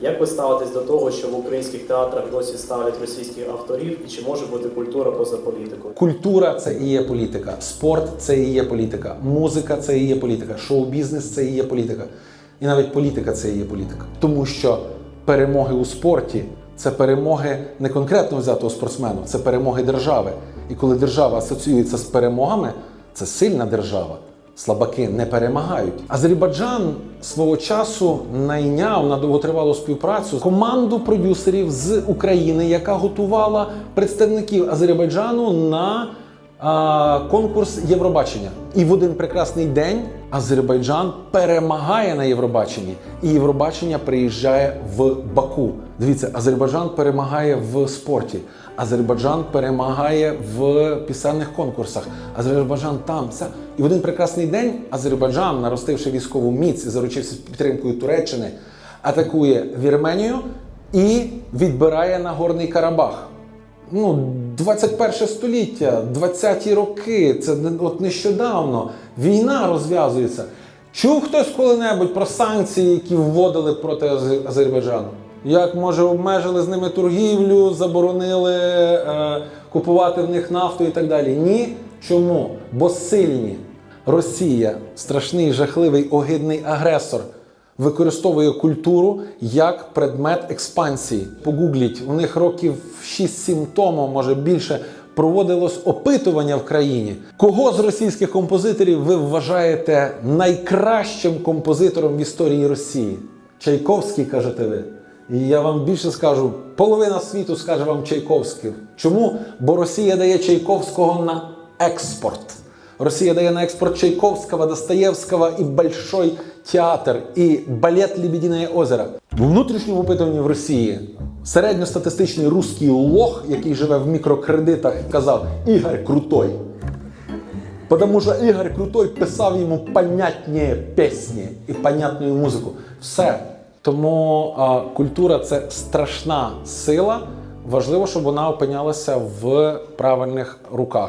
Як ви ставитесь до того, що в українських театрах досі ставлять російських авторів, і чи може бути культура поза політикою? Культура це і є політика, спорт це і є політика, музика це і є політика, шоу-бізнес це і є політика. І навіть політика це і є політика. Тому що перемоги у спорті це перемоги не конкретно взятого спортсмену, це перемоги держави. І коли держава асоціюється з перемогами, це сильна держава. Слабаки не перемагають. Азербайджан свого часу найняв на довготривалу співпрацю команду продюсерів з України, яка готувала представників Азербайджану на а, конкурс Євробачення. І в один прекрасний день Азербайджан перемагає на Євробаченні, і Євробачення приїжджає в Баку. Дивіться, Азербайджан перемагає в спорті. Азербайджан перемагає в пісенних конкурсах. Азербайджан там це. І в один прекрасний день Азербайджан, наростивши військову міць і заручився підтримкою Туреччини, атакує Вірменію і відбирає Нагорний Карабах. Ну, 21 століття, 20-ті роки, це от нещодавно. Війна розв'язується. Чув хтось коли-небудь про санкції, які вводили проти Азербайджану? Як може обмежили з ними торгівлю, заборонили е, купувати в них нафту і так далі? Ні. Чому? Бо сильні. Росія, страшний, жахливий, огидний агресор, використовує культуру як предмет експансії. Погугліть, у них років 6-7 тому, може більше, проводилось опитування в країні. Кого з російських композиторів ви вважаєте найкращим композитором в історії Росії? Чайковський, кажете ви. І я вам більше скажу, половина світу скаже вам Чайковський. Чому? Бо Росія дає Чайковського на експорт. Росія дає на експорт Чайковського, Достоєвського і Большой театр, і балет Лебедине озеро. У внутрішньому опитуванні в Росії середньостатистичний русський лох, який живе в мікрокредитах, казав Ігор крутой. Потому що Ігор Крутой писав йому понятні пісні і понятну музику. Все. Тому а, культура це страшна сила. Важливо, щоб вона опинялася в правильних руках.